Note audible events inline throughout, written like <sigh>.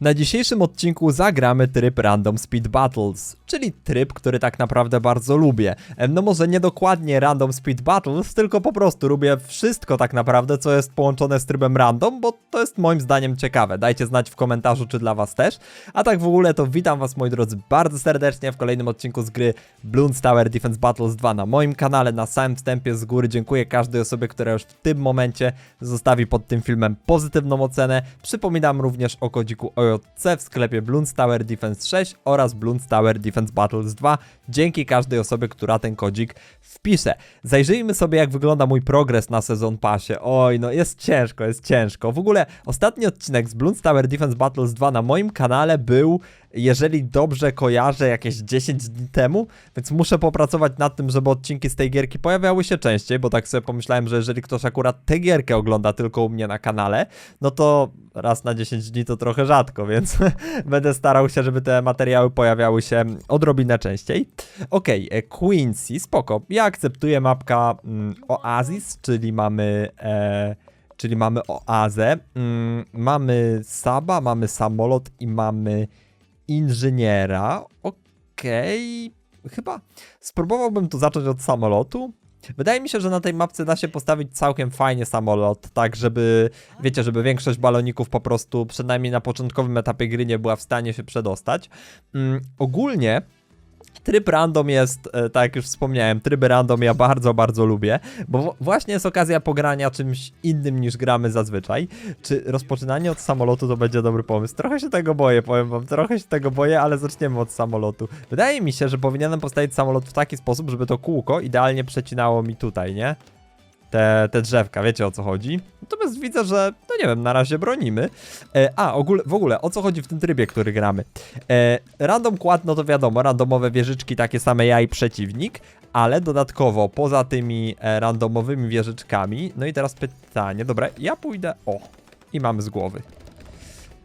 Na dzisiejszym odcinku zagramy tryb Random Speed Battles, czyli tryb, który tak naprawdę bardzo lubię. No może nie dokładnie Random Speed Battles, tylko po prostu lubię wszystko tak naprawdę, co jest połączone z trybem random, bo to jest moim zdaniem ciekawe. Dajcie znać w komentarzu, czy dla was też. A tak w ogóle to witam was moi drodzy bardzo serdecznie w kolejnym odcinku z gry Bloons Tower Defense Battles 2 na moim kanale. Na samym wstępie z góry dziękuję każdej osobie, która już w tym momencie zostawi pod tym filmem pozytywną ocenę. Przypominam również o kodziku OJC w sklepie Bloons Tower Defense 6 oraz Bloons Tower Defense Battles 2. Dzięki każdej osobie, która ten kodzik wpisze. Zajrzyjmy sobie, jak wygląda mój progres na sezon passie. Oj, no jest ciężko, jest ciężko. W ogóle ostatni odcinek z Bloons Tower Defense Battles 2 na moim kanale był jeżeli dobrze kojarzę, jakieś 10 dni temu, więc muszę popracować nad tym, żeby odcinki z tej gierki pojawiały się częściej, bo tak sobie pomyślałem, że jeżeli ktoś akurat tę gierkę ogląda tylko u mnie na kanale, no to raz na 10 dni to trochę rzadko, <laughs> więc będę starał się, żeby te materiały pojawiały się odrobinę częściej. Okej, e, Quincy, spoko. Ja akceptuję mapka mm, Oasis, czyli mamy... E, czyli mamy oazę, mm, mamy Saba, mamy samolot i mamy inżyniera. Okej, chyba spróbowałbym tu zacząć od samolotu. Wydaje mi się, że na tej mapce da się postawić całkiem fajnie samolot, tak żeby, wiecie, żeby większość baloników po prostu, przynajmniej na początkowym etapie gry nie była w stanie się przedostać. Mm, ogólnie Tryb random jest, e, tak jak już wspomniałem, tryby random ja bardzo, bardzo lubię, bo właśnie jest okazja pogrania czymś innym niż gramy zazwyczaj. Czy rozpoczynanie od samolotu to będzie dobry pomysł? Trochę się tego boję, powiem wam, trochę się tego boję, ale zaczniemy od samolotu. Wydaje mi się, że powinienem postawić samolot w taki sposób, żeby to kółko idealnie przecinało mi tutaj, nie? Te, te drzewka, wiecie o co chodzi? Natomiast widzę, że, no nie wiem, na razie bronimy. E, a, ogóle, w ogóle, o co chodzi w tym trybie, który gramy? E, random kład, no to wiadomo, randomowe wieżyczki, takie same ja i przeciwnik, ale dodatkowo, poza tymi e, randomowymi wieżyczkami, no i teraz pytanie, dobra, ja pójdę, o, i mamy z głowy.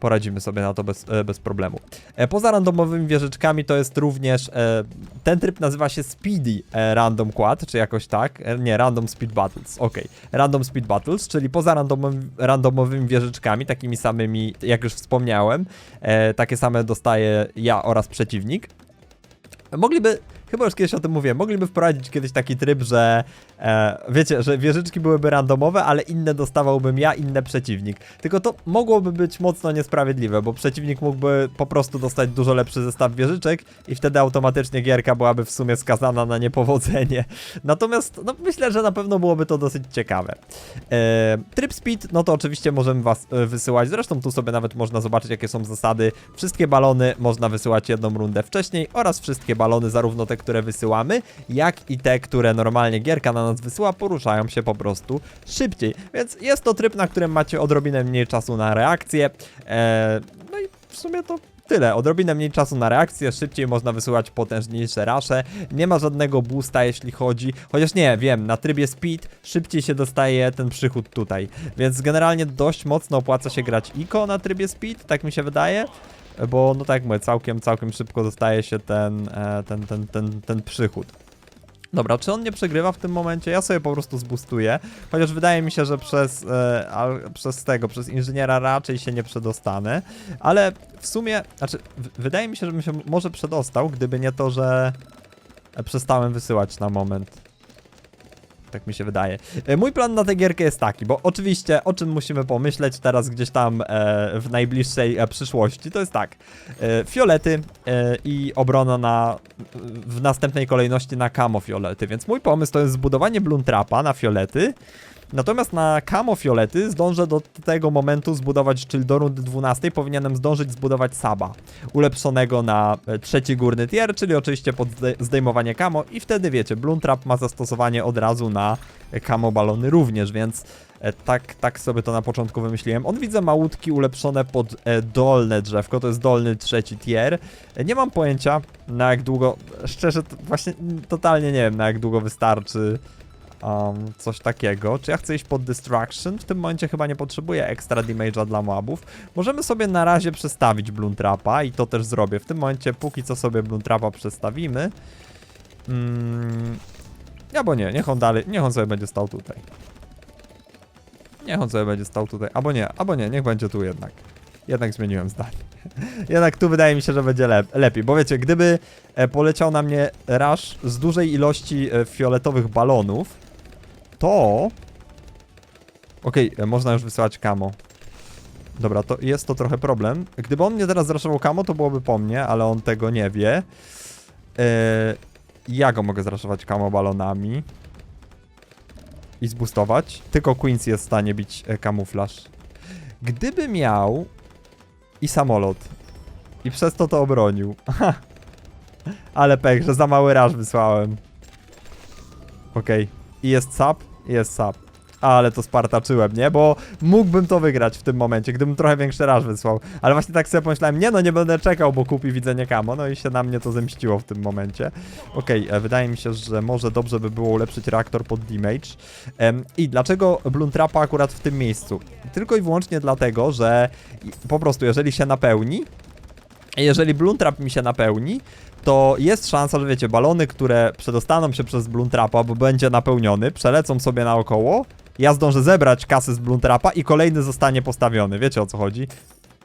Poradzimy sobie na to bez, e, bez problemu. E, poza randomowymi wieżyczkami to jest również, e, ten tryb nazywa się Speedy Random Quad, czy jakoś tak, nie, Random Speed Battles, okej. Random Speed Battles, czyli poza randomowymi, randomowymi wieżyczkami, takimi samymi, jak już wspomniałem, takie same dostaje ja oraz przeciwnik. Mogliby, chyba już kiedyś o tym mówiłem, mogliby wprowadzić kiedyś taki tryb, że e, wiecie, że wieżyczki byłyby randomowe, ale inne dostawałbym ja, inne przeciwnik. Tylko to mogłoby być mocno niesprawiedliwe, bo przeciwnik mógłby po prostu dostać dużo lepszy zestaw wieżyczek i wtedy automatycznie gierka byłaby w sumie skazana na niepowodzenie. Natomiast no, myślę, że na pewno byłoby to dosyć ciekawe. E, tryb speed, no to oczywiście możemy was e, wysyłać. Zresztą tu sobie nawet można zobaczyć, jakie są zasady. Wszystkie balony można wysyłać jedną rundę wcześniej oraz wszystkie balony, zarówno te, które wysyłamy, jak i te, które normalnie gierka na nas wysyła, poruszają się po prostu szybciej. Więc jest to tryb, na którym macie odrobinę mniej czasu na reakcję. E, no i w sumie to tyle. Odrobinę mniej czasu na reakcję, szybciej można wysyłać potężniejsze rasze. Nie ma żadnego boosta, jeśli chodzi. Chociaż nie, wiem, na trybie speed szybciej się dostaje ten przychód tutaj. Więc generalnie dość mocno opłaca się grać ICO na trybie speed, tak mi się wydaje. Bo no tak jak mówię, całkiem, całkiem szybko dostaje się ten, e, ten, ten, ten, ten przychód. Dobra, czy on nie przegrywa w tym momencie? Ja sobie po prostu zbustuję. Chociaż wydaje mi się, że przez, e, a, przez tego, przez inżyniera raczej się nie przedostanę. Ale w sumie, znaczy, w, wydaje mi się, że bym się może przedostał, gdyby nie to, że e, przestałem wysyłać na moment. Tak mi się wydaje. E, Mój plan na tę gierkę jest taki, bo oczywiście o czym musimy pomyśleć teraz gdzieś tam e, w najbliższej e, przyszłości, to jest tak. Fiolety i obrona na, w następnej kolejności na kamo fiolety, więc mój pomysł to jest zbudowanie Bluntrapa na fiolety, Natomiast na kamo fiolety zdążę do tego momentu zbudować, czyli do rundy 12 powinienem zdążyć zbudować Saba, ulepszonego na e, trzeci górny tier, czyli oczywiście pod zde- zdejmowanie kamo i wtedy wiecie, Bloontrap ma zastosowanie od razu na e, kamo balony również, więc e, tak, tak sobie to na początku wymyśliłem. On widzę małutki ulepszone pod e, dolne drzewko, to jest dolny trzeci tier. E, nie mam pojęcia na jak długo, szczerze właśnie mm, totalnie nie wiem na jak długo wystarczy um, coś takiego. Czy ja chcę iść pod Destruction? W tym momencie chyba nie potrzebuję extra damage'a dla mobów. Możemy sobie na razie przestawić Bloontrapa i to też zrobię. W tym momencie póki co sobie Bloontrapa przestawimy. Mm, albo nie, niech on dalej, niech on sobie będzie stał tutaj. Niech on sobie będzie stał tutaj, albo nie, albo nie, niech będzie tu jednak. jednak zmieniłem zdanie. <laughs> jednak tu wydaje mi się, że będzie lep lepiej, bo wiecie, gdyby e, poleciał na mnie rasz z dużej ilości e, fioletowych balonów, to... Okej, e, można już wysyłać kamo. Dobra, to jest to trochę problem. Gdyby on mnie teraz zraszował kamo, to byłoby po mnie, ale on tego nie wie. Eee, ja go mogę zraszować kamo balonami. I zbustować. Tylko Queens jest w stanie bić e, kamuflaż. Gdyby miał i samolot. I przez to to obronił. <laughs> ale pech, że za mały raż wysłałem. Okej. I jest sap? Jest sap. Ale to spartaczyłem, nie? Bo mógłbym to wygrać w tym momencie, gdybym trochę większy raż wysłał. Ale właśnie tak sobie pomyślałem, nie no, nie będę czekał, bo kupi widzenie kamo. No i się na mnie to zemściło w tym momencie. Okej, e, wydaje mi się, że może dobrze by było ulepszyć reaktor pod damage. I dlaczego Bluntrapa akurat w tym miejscu? Tylko i wyłącznie dlatego, że po prostu jeżeli się napełni, jeżeli Bluntrap mi się napełni, to jest szansa, że wiecie, balony, które przedostaną się przez Bluntrapa, bo będzie napełniony, przelecą sobie naokoło, ja zdążę zebrać kasy z Bluntrapa i kolejny zostanie postawiony. Wiecie o co chodzi?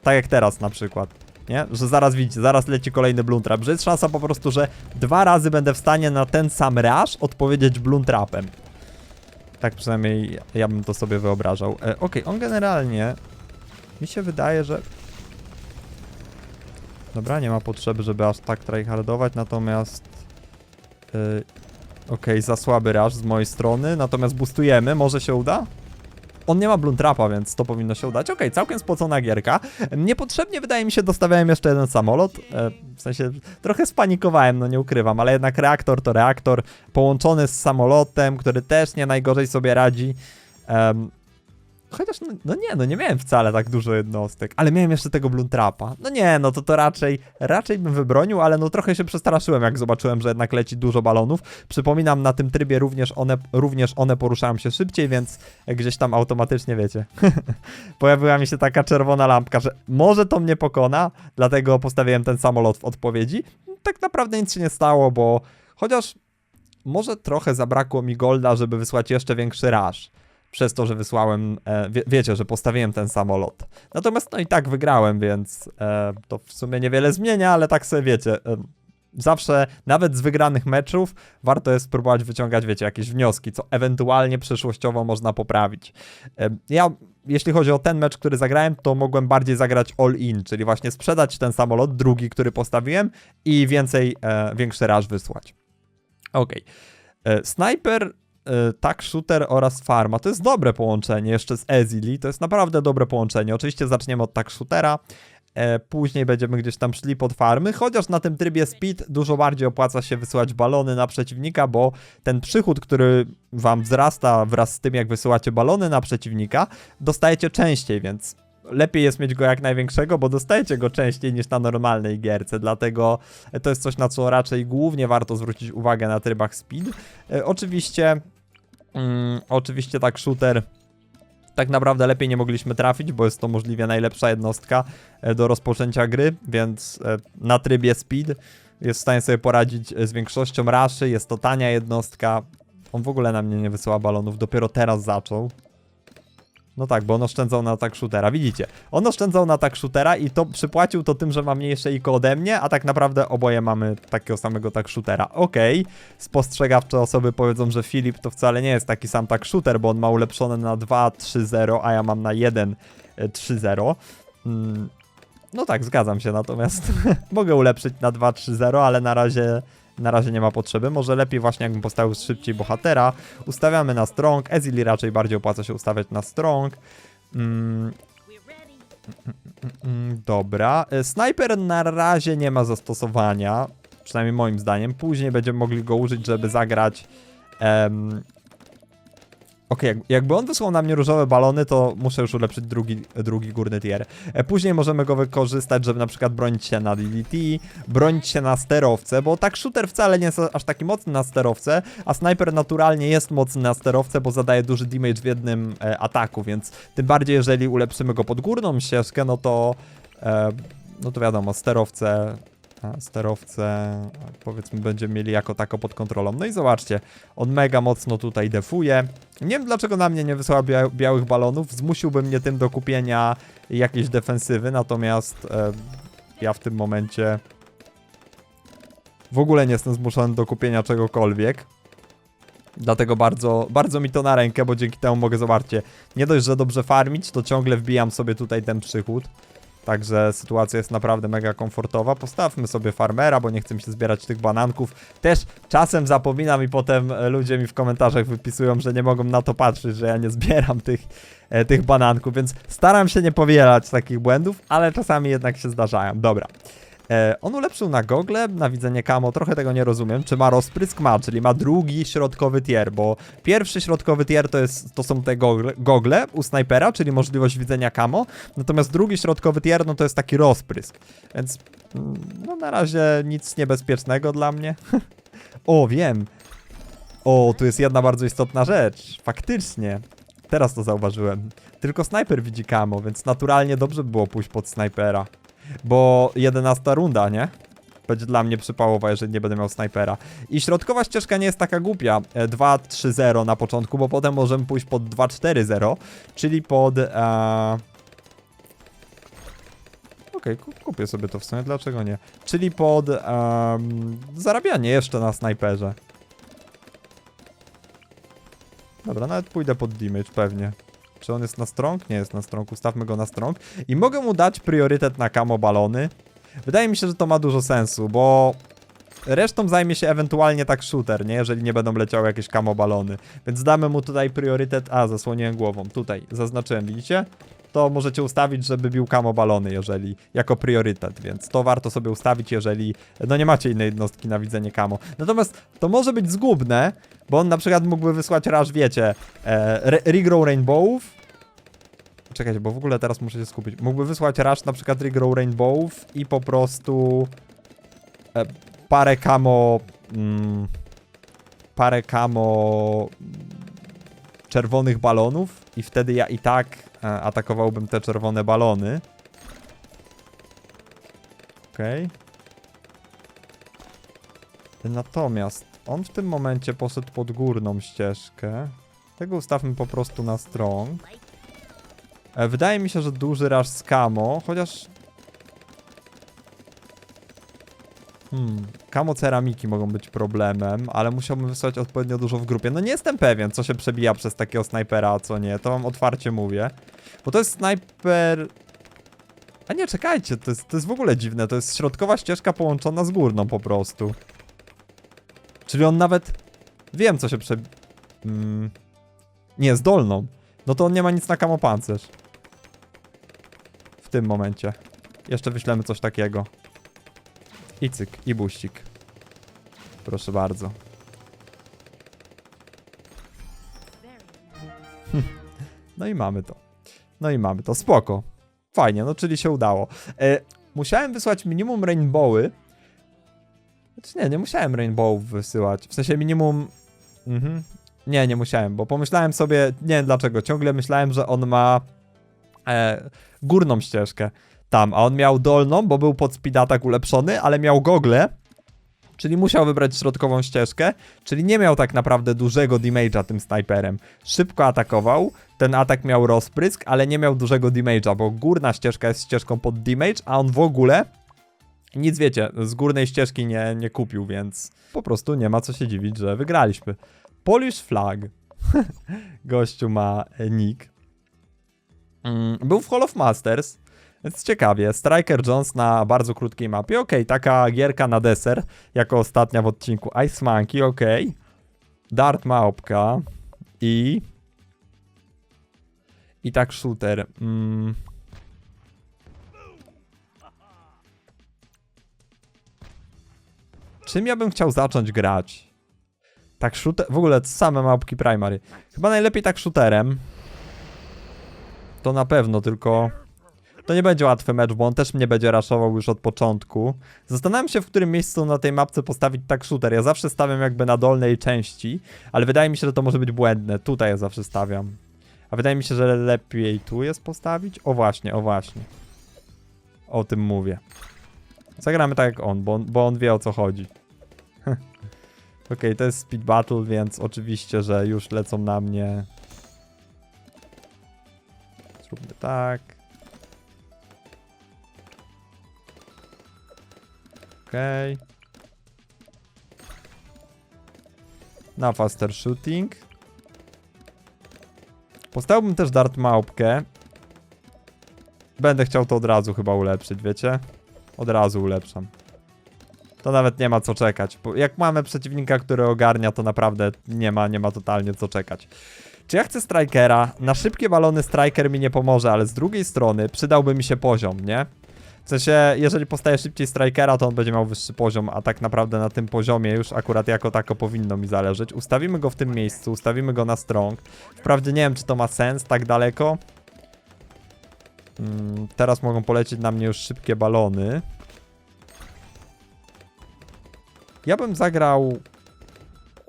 Tak jak teraz na przykład. Nie? Że zaraz widzicie, zaraz leci kolejny Bluntrap, że jest szansa po prostu, że dwa razy będę w stanie na ten sam raż odpowiedzieć Bluntrapem. Tak przynajmniej ja- bym to sobie wyobrażał. E, Okej, on generalnie mi się wydaje, że Dobra, nie ma potrzeby, żeby aż tak tryhardować, natomiast... Yy, Okej, za słaby rush z mojej strony, natomiast boostujemy, może się uda? On nie ma Bluntrapa, więc to powinno się udać. Okej, całkiem spocona gierka. Niepotrzebnie, wydaje mi się, dostawiałem jeszcze jeden samolot. E, w sensie, trochę spanikowałem, no nie ukrywam, ale jednak reaktor to reaktor połączony z samolotem, który też nie najgorzej sobie radzi. Em, Chociaż, no, no nie, no nie miałem wcale tak dużo jednostek, ale miałem jeszcze tego Bluntrapa. No nie, no to to raczej, raczej bym wybronił, ale no trochę się przestraszyłem, jak zobaczyłem, że jednak leci dużo balonów. Przypominam, na tym trybie również one, również one poruszają się szybciej, więc gdzieś tam automatycznie, wiecie, <laughs> pojawiła mi się taka czerwona lampka, że może to mnie pokona, dlatego postawiłem ten samolot w odpowiedzi. Tak naprawdę nic się nie stało, bo chociaż może trochę zabrakło mi golda, żeby wysłać jeszcze większy raż przez to, że wysłałem, e, wie, wiecie, że postawiłem ten samolot. Natomiast no i tak wygrałem, więc e, to w sumie niewiele zmienia, ale tak sobie wiecie, e, zawsze, nawet z wygranych meczów, warto jest spróbować wyciągać, wiecie, jakieś wnioski, co ewentualnie przyszłościowo można poprawić. Ja, jeśli chodzi o ten mecz, który zagrałem, to mogłem bardziej zagrać all-in, czyli właśnie sprzedać ten samolot, drugi, który postawiłem i więcej, większy raż wysłać. Okej. E, Sniper tak shooter oraz farma. To jest dobre połączenie jeszcze z Ezili. To jest naprawdę dobre połączenie. Oczywiście zaczniemy od tak shootera. E, później będziemy gdzieś tam szli pod farmy, chociaż na tym trybie speed dużo bardziej opłaca się wysyłać balony na przeciwnika, bo ten przychód, który wam wzrasta wraz z tym, jak wysyłacie balony na przeciwnika, dostajecie częściej, więc lepiej jest mieć go jak największego, bo dostajecie go częściej niż na normalnej gierce, dlatego to jest coś, na co raczej głównie warto zwrócić uwagę na trybach speed. E, oczywiście, mm, oczywiście tak shooter tak naprawdę lepiej nie mogliśmy trafić, bo jest to możliwie najlepsza jednostka e, do rozpoczęcia gry, więc e, na trybie speed jest w stanie sobie poradzić e, z większością raszy, jest to tania jednostka. On w ogóle na mnie nie wysyła balonów, dopiero teraz zaczął. No tak, bo on oszczędzał na tak shootera, widzicie. On oszczędzał na tak shootera i to przypłacił to tym, że ma mniejsze IKO ode mnie, a tak naprawdę oboje mamy takiego samego tak shootera. Okej, spostrzegawcze osoby powiedzą, że Filip to wcale nie jest taki sam tak shooter, bo on ma ulepszone na 2-3-0, a ja mam na 1-3-0. Mm, no tak, zgadzam się, natomiast <laughs> mogę ulepszyć na 2-3-0, ale na razie, na razie nie ma potrzeby. Może lepiej właśnie jakbym postawił szybciej bohatera. Ustawiamy na strong, Ezili raczej bardziej opłaca się ustawiać na strong. Mm, Mm, Dobra. E, Sniper na razie nie ma zastosowania, przynajmniej moim zdaniem. Później będziemy mogli go użyć, żeby zagrać. em, Okej, jak, jakby on wysłał na mnie różowe balony, to muszę już ulepszyć drugi, drugi górny tier. E, Później możemy go wykorzystać, żeby na przykład bronić się na DDT, bronić się na sterowce, bo tak shooter wcale nie jest aż taki mocny na sterowce, a sniper naturalnie jest mocny na sterowce, bo zadaje duży damage w jednym e, ataku, więc tym bardziej jeżeli ulepszymy go pod górną ścieżkę, no to e, no to wiadomo, sterowce a powiedzmy będziemy mieli jako tako pod kontrolą. No i zobaczcie, on mega mocno tutaj defuje. Nie wiem dlaczego na mnie nie wysłała bia białych balonów, zmusiłby mnie tym do kupienia jakiejś defensywy, natomiast e, ja w tym momencie w ogóle nie jestem zmuszony do kupienia czegokolwiek. Dlatego bardzo, bardzo mi to na rękę, bo dzięki temu mogę, zobaczcie, nie dość, że dobrze farmić, to ciągle wbijam sobie tutaj ten przychód. Także sytuacja jest naprawdę mega komfortowa. Postawmy sobie farmera, bo nie chcę się zbierać tych bananków. Też czasem zapominam i potem e, ludzie mi w komentarzach wypisują, że nie mogą na to patrzeć, że ja nie zbieram tych, e, tych bananków, więc staram się nie powielać takich błędów, ale czasami jednak się zdarzają. Dobra. E, on ulepszył na gogle, na widzenie camo, trochę tego nie rozumiem. Czy ma rozprysk? Ma, czyli ma drugi środkowy tier, bo pierwszy środkowy tier to, jest, to są te gogle, gogle u snajpera, czyli możliwość widzenia camo, natomiast drugi środkowy tier no to jest taki rozprysk, więc mm, no na razie nic niebezpiecznego dla mnie. <laughs> o, wiem. O, tu jest jedna bardzo istotna rzecz. Faktycznie. Teraz to zauważyłem. Tylko snajper widzi camo, więc naturalnie dobrze by było pójść pod snajpera. Bo 11 runda, nie? Będzie dla mnie przypałowa, jeżeli nie będę miał snajpera. I środkowa ścieżka nie jest taka głupia. E, 2-3-0 na początku, bo potem możemy pójść pod 2-4-0, czyli pod... E... Okej, ku- kupię sobie to w sumie, dlaczego nie? Czyli pod em, zarabianie jeszcze na snajperze. Dobra, nawet pójdę pod damage pewnie. Czy on jest na strong? Nie jest na strong, ustawmy go na strong. I mogę mu dać priorytet na camo balony. Wydaje mi się, że to ma dużo sensu, bo resztą zajmie się ewentualnie tak shooter, nie? Jeżeli nie będą leciały jakieś camo balony. Więc damy mu tutaj priorytet. A, zasłoniłem głową. Tutaj zaznaczyłem, widzicie? To możecie ustawić, żeby bił camo balony, jeżeli jako priorytet, więc to warto sobie ustawić, jeżeli no nie macie innej jednostki na widzenie camo. Natomiast to może być zgubne, bo on na przykład mógłby wysłać raż, wiecie, e, re- regrow rainbowów. Czekajcie, bo w ogóle teraz muszę się skupić. Mógłby wysłać raż na przykład regrow rainbowów i po prostu e, parę camo mm, parę camo mm, czerwonych balonów i wtedy ja i tak e, atakowałbym te czerwone balony. Okej. Natomiast on w tym momencie poszedł pod górną ścieżkę. Tego ustawmy po prostu na strong. E, Wydaje mi się, że duży rush z camo, chociaż... Hmm, camo ceramiki mogą być problemem, ale musiałbym wysłać odpowiednio dużo w grupie. No nie jestem pewien, co się przebija przez takiego snajpera, a co nie. To wam otwarcie mówię. Bo to jest snajper... A nie, czekajcie, to jest, to jest w ogóle dziwne. To jest środkowa ścieżka połączona z górną po prostu. Czyli on nawet... Wiem, co się prze... Mm... Nie, z dolną. No to on nie ma nic na kamopancerz. W tym momencie. Jeszcze wyślemy coś takiego. I cyk, i buścik. Proszę bardzo. No i mamy to. No i mamy to. Spoko. Fajnie, no czyli się udało. E, musiałem wysłać minimum rainbowy. Znaczy nie, nie musiałem rainbowów wysyłać. W sensie minimum... Mhm. Nie, nie musiałem, bo pomyślałem sobie, nie wiem dlaczego, ciągle myślałem, że on ma e, górną ścieżkę tam, a on miał dolną, bo był pod speed attack ulepszony, ale miał gogle, czyli musiał wybrać środkową ścieżkę, czyli nie miał tak naprawdę dużego damage'a tym snajperem. Szybko atakował, ten atak miał rozprysk, ale nie miał dużego damage'a, bo górna ścieżka jest ścieżką pod damage, a on w ogóle nic wiecie, z górnej ścieżki nie, nie kupił, więc po prostu nie ma co się dziwić, że wygraliśmy. Polish Flag. <laughs> Gościu ma nick. Mm, Był w Hall of Masters, więc ciekawie. Striker Jones na bardzo krótkiej mapie. Okej, taka gierka na deser, jako ostatnia w odcinku. Ice Monkey, okej. Dart Małpka i... I tak shooter. Mm. Czym ja bym chciał zacząć grać? Tak shooter... W ogóle same małpki primary. Chyba najlepiej tak shooterem. To na pewno, tylko... To nie będzie łatwy mecz, bo on też mnie będzie raszował już od początku. Zastanawiam się, w którym miejscu na tej mapce postawić tak shooter. Ja zawsze stawiam jakby na dolnej części, ale wydaje mi się, że to może być błędne. Tutaj ja zawsze stawiam. A wydaje mi się, że lepiej tu jest postawić? O właśnie, o właśnie. O tym mówię. Zagramy tak jak on, bo on, bo on wie o co chodzi. <laughs> Okej, to jest speed battle, więc oczywiście, że już lecą na mnie. Zróbmy tak. Okej. Na faster shooting. Postawiłbym też dart małpkę. Będę chciał to od razu chyba ulepszyć, wiecie? Od razu ulepszam. To nawet nie ma co czekać. Bo jak mamy przeciwnika, który ogarnia, to naprawdę nie ma, nie ma totalnie co czekać. Czy ja chcę strikera? Na szybkie balony striker mi nie pomoże, ale z drugiej strony przydałby mi się poziom, nie? W sensie, jeżeli postaje szybciej strikera, to on będzie miał wyższy poziom, a tak naprawdę na tym poziomie już akurat jako tako powinno mi zależeć. Ustawimy go w tym miejscu, ustawimy go na strong. Wprawdzie nie wiem, czy to ma sens tak daleko. Mm, teraz mogą polecieć na mnie już szybkie balony. Ja bym zagrał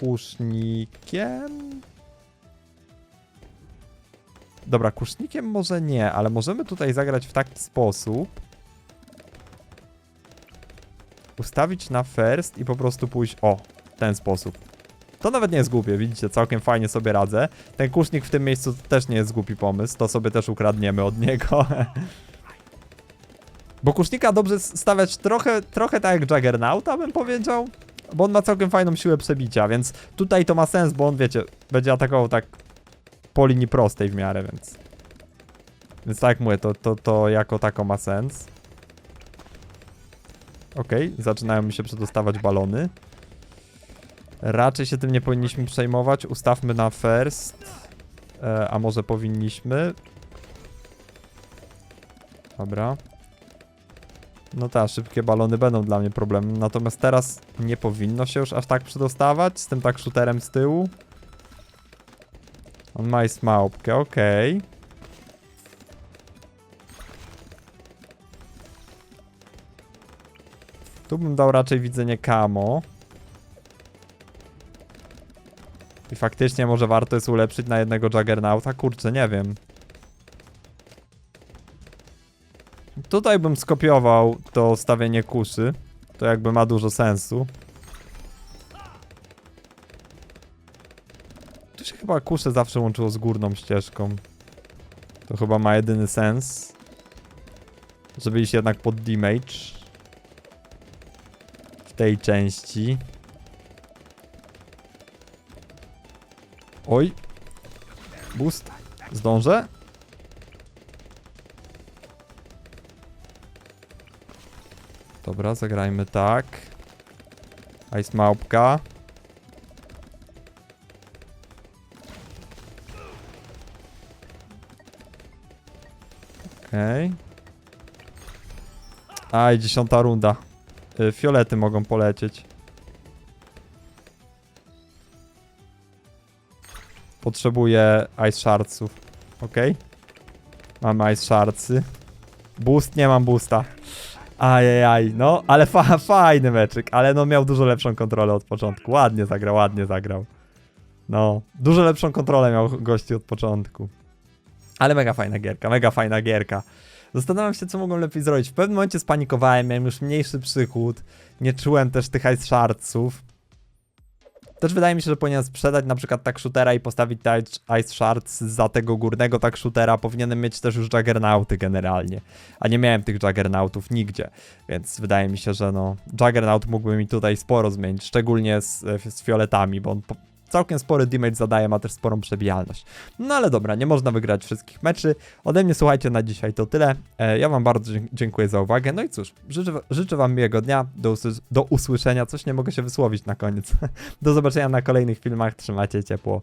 kusznikiem. Dobra, kusznikiem może nie, ale możemy tutaj zagrać w taki sposób. Ustawić na first i po prostu pójść o, w ten sposób. To nawet nie jest głupie, widzicie, całkiem fajnie sobie radzę. Ten kusznik w tym miejscu też nie jest głupi pomysł, to sobie też ukradniemy od niego. <laughs> Bo kusznika dobrze stawiać trochę, trochę tak jak Juggernauta bym powiedział. Bo on ma całkiem fajną siłę przebicia, więc tutaj to ma sens, bo on wiecie, będzie atakował tak po linii prostej w miarę, więc... Więc tak jak mówię, to, to, to jako tako ma sens. Okej, zaczynają mi się przedostawać balony. Raczej się tym nie powinniśmy przejmować. Ustawmy na first. E, a może powinniśmy? Dobra. No tak, szybkie balony będą dla mnie problemem. Natomiast teraz nie powinno się już aż tak przedostawać z tym tak shooterem z tyłu. On ma i małpkę, okej. Bym dał raczej widzenie camo. I faktycznie może warto jest ulepszyć na jednego Juggernauta? Kurczę, nie wiem. Tutaj bym skopiował to stawienie kuszy. To jakby ma dużo sensu. Tu się chyba kusze zawsze łączyło z górną ścieżką. To chyba ma jedyny sens. Żeby iść jednak pod damage. Tej części. Oj. Boost. Zdążę? Dobra, zagrajmy tak. Ice małpka. Okej. Aj, dziesiąta runda. Y, Fiolety mogą polecieć. Potrzebuję Ice Shardsów. Ok. Mamy Ice Shardsy. Boost, nie mam boosta. Ajajaj, no, ale fa fajny meczyk, ale no miał dużo lepszą kontrolę od początku. Ładnie zagrał, ładnie zagrał. No, dużo lepszą kontrolę miał gości od początku. Ale mega fajna gierka, mega fajna gierka. Zastanawiam się, co mogą lepiej zrobić. W pewnym momencie spanikowałem, miałem już mniejszy przychód. Nie czułem też tych Ice Shardsów. Też wydaje mi się, że powinien sprzedać na przykład tak shootera i postawić Ice Shards za tego górnego tak shootera. Powinienem mieć też już Juggernauty generalnie. A nie miałem tych Juggernautów nigdzie. Więc wydaje mi się, że no Juggernaut mógłby mi tutaj sporo zmienić. Szczególnie z, z fioletami, bo on całkiem spory damage zadaje, ma też sporą przebijalność. No ale dobra, nie można wygrać wszystkich meczy. Ode mnie słuchajcie, na dzisiaj to tyle. E, ja wam bardzo dziękuję za uwagę. No i cóż, życzę, życzę wam miłego dnia, do, usłys- do usłyszenia. Coś nie mogę się wysłowić na koniec. <laughs> do zobaczenia na kolejnych filmach, trzymajcie ciepło.